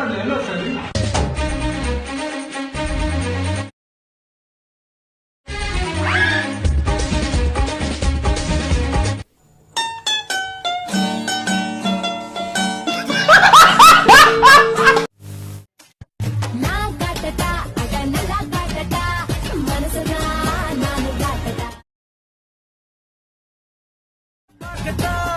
Helal helal senin. Get down!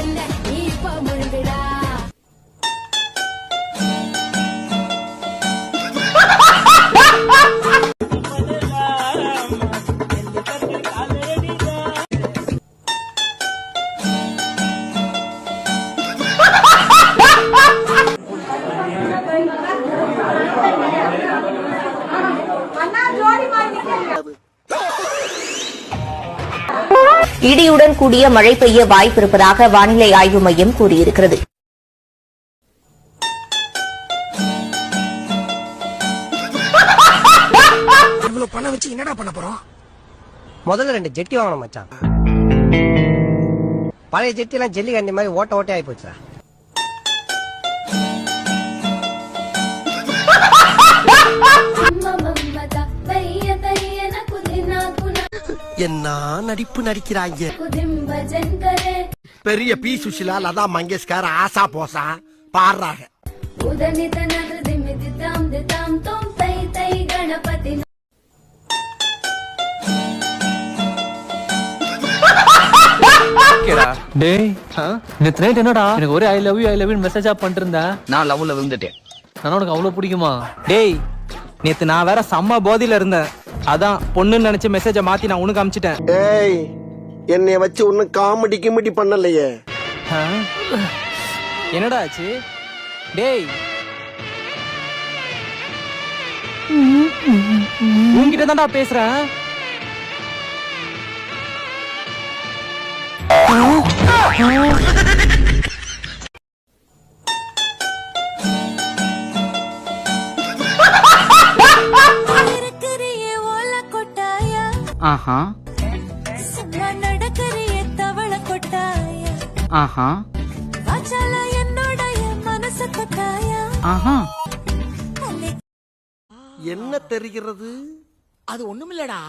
என்ன? நீ இப்ப முழுகிடா இடியுடன் கூடிய மழை பெய்ய வாய்ப்பிருப்பதாக வானிலை ஆய்வு மையம் கூறியிருக்கிறது. பணம் வச்சு என்னடா பண்ண போறோம்? முதல்ல ரெண்டு ஜெட்டி வாங்கணும் மச்சான். பழைய ஜெட்டி எல்லாம் ஜெல்லி கண்டி மாதிரி ஓட்ட ஓட்டே ஆகி போச்சுடா என்ன நடிப்பு நடிக்கிறாங்க பெரிய பி சுஷிலா லதா மங்கேஷ்கர் ஆசா போசா பாடுறாங்க. டேய் நேத்து நைட் என்னடா? எனக்கு ஒரே I love you I love you மெசேஜா பண்ணிட்டு இருந்தேன் நான் லவ்ல விழுந்துட்டேன். நான் உனக்கு அவ்வளவு பிடிக்குமா? டேய் நேத்து நான் வேற செம்ம போதையில இருந்தேன். அதான் பொண்ணுன்னு நினைச்சு மெசேஜ மாத்தி நான் உனக்கு அமிச்சிட்டேன். ஏய் என்னைய வச்சு ஒன்னும் காமெடி கிமெடி பண்ணலையே? என்னடா ஆச்சு? டேய். உன்கிட்ட தான்டா பேசுறேன். ஆஹா. நடக்கறியே தவள கொட்டாயா? ஆஹா. வாச்சால என்னோட என் மனச கொட்டாயா? ஆஹா. என்ன தெரிகிறது? அது ஒண்ணுமில்லடா.